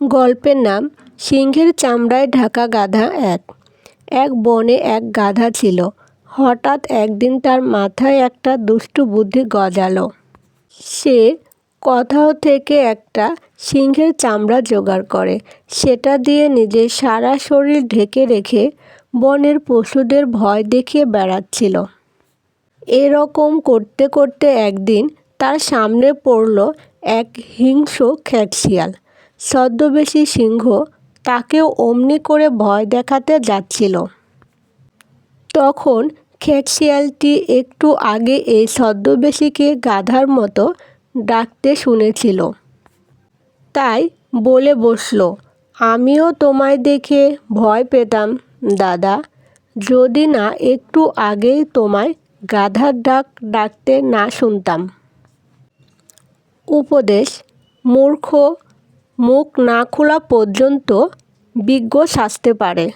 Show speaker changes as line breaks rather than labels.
গল্পের নাম সিংহের চামড়ায় ঢাকা গাধা এক। এক বনে এক গাধা ছিল। হঠাৎ একদিন তার মাথায় একটা দুষ্টু বুদ্ধি গজালো। সে কোথাও থেকে একটা সিংহের চামড়া জোগাড় করে। সেটা দিয়ে নিজের সারা শরীর ঢেকে রেখে বনের পশুদের ভয় দেখিয়ে বেড়াচ্ছিল। এরকম করতে করতে একদিন তার সামনে পড়ল এক হিংস্র খ্যাতশিয়াল। ছদ্মবেশী সিংহ তাকেও অমনি করে ভয় দেখাতে যাচ্ছিল। তখন খ্যাতশিয়ালটি একটু আগে এই ছদ্মবেশীকে গাধার মতো ডাকতে শুনেছিল। তাই বলে বসল, আমিও তোমায় দেখে ভয় পেতাম, দাদা। যদি না, একটু আগেই তোমায় গাধার ডাক ডাকতে না শুনতাম। উপদেশ, মূর্খ মুখ না খোলা পর্যন্ত বিজ্ঞ সাজতে পারে।